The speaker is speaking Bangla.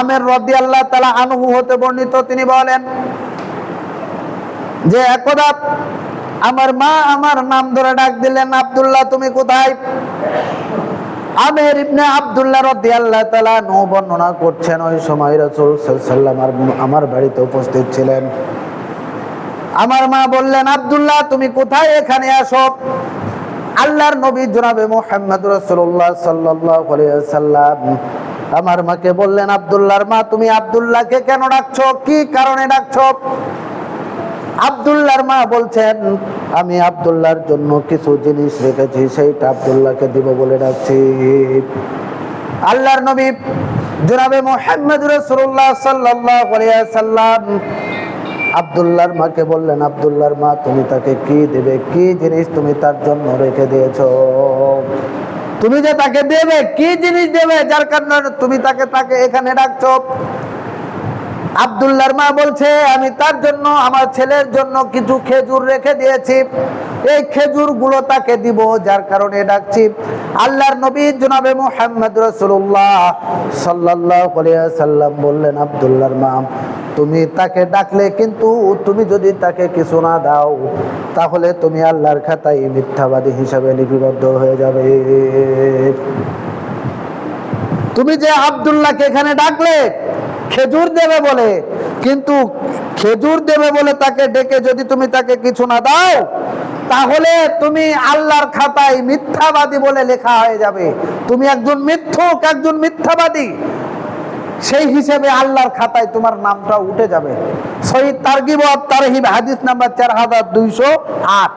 আমের রদি আল্লাহ তালা আনহু হতে বর্ণিত, তিনি বলেন যে একদা আমার মা আমার নাম ধরে ডাক দিলেন, আব্দুল্লাহ, তুমি কোথায়? আমের ইবনে আব্দুল্লাহ রাদিয়াল্লাহু তাআলা নৌ বর্ণনা করছেন, ওই সময় রাসূল ওয়াসাল্লাম আমার বাড়িতে উপস্থিত ছিলেন। আমার মা বললেন, আব্দুল্লাহ, তুমি কোথায় এখানে আসো? আল্লাহর নবী জনাবে মুহাম্মদ রাসূলুল্লাহ সাল্লাল্লাহু আলাইহি ওয়াসাল্লাম আমার মাকে বললেন, আব্দুল্লাহর মা, তুমি আব্দুল্লাহকে কেন ডাকছো? কি কারণে ডাকছো? আব্দুল্লাহর মা বলছেন, আমি আব্দুল্লাহর জন্য কিছু জিনিস রেখেছি, সেইটা আব্দুল্লাহকে দিব বলে ডাকছি। আল্লাহর নবী জনাবে মোহাম্মদ রাসূলুল্লাহ সাল্লাল্লাহু আলাইহি সাল্লাম আব্দুল্লাহর মাকে বললেন, আব্দুল্লাহর মা, তুমি তাকে কি দেবে? কি জিনিস তুমি তার জন্য রেখে দিয়েছ? তুমি যে তাকে দেবে, কি জিনিস দেবে, যার কারণে তুমি তাকে তাকে এখানে ডাকছো? আব্দুল্লাহর মা বলছে, আমি তার জন্য, আমার ছেলের জন্য কিছু খেজুর রেখে দিয়েছি। এই খেজুরগুলো তাকে দিব, যার কারণে ডাকছি। আল্লাহর নবী জনাবে মুহাম্মদ রসুল্লাহ আলাইহি সাল্লাম বললেন, আব্দুল্লাহর মা তুমি তাকে ডাকলে কিন্তু তুমি যদি তাকে কিছু না দাও, তাহলে তুমি আল্লাহর খাতায় মিথ্যাবাদী হিসাবে লিপিবদ্ধ হয়ে যাবে। তুমি যে আব্দুল্লাহকে এখানে ডাকলে, খেজুর দেবে বলে, কিন্তু খেজুর দেবে বলে তাকে ডেকে যদি তুমি তাকে কিছু না দাও, তাহলে তুমি আল্লাহর খাতায় মিথ্যাবাদী বলে লেখা হয়ে যাবে। তুমি একজন মিথ্যুক, একজন মিথ্যাবাদী। সেই হিসেবে আল্লাহর খাতায় তোমার নামটা উঠে যাবে। সহি তারগিব তারহিব হাদিস নাম্বার চার হাজার দুইশো আট।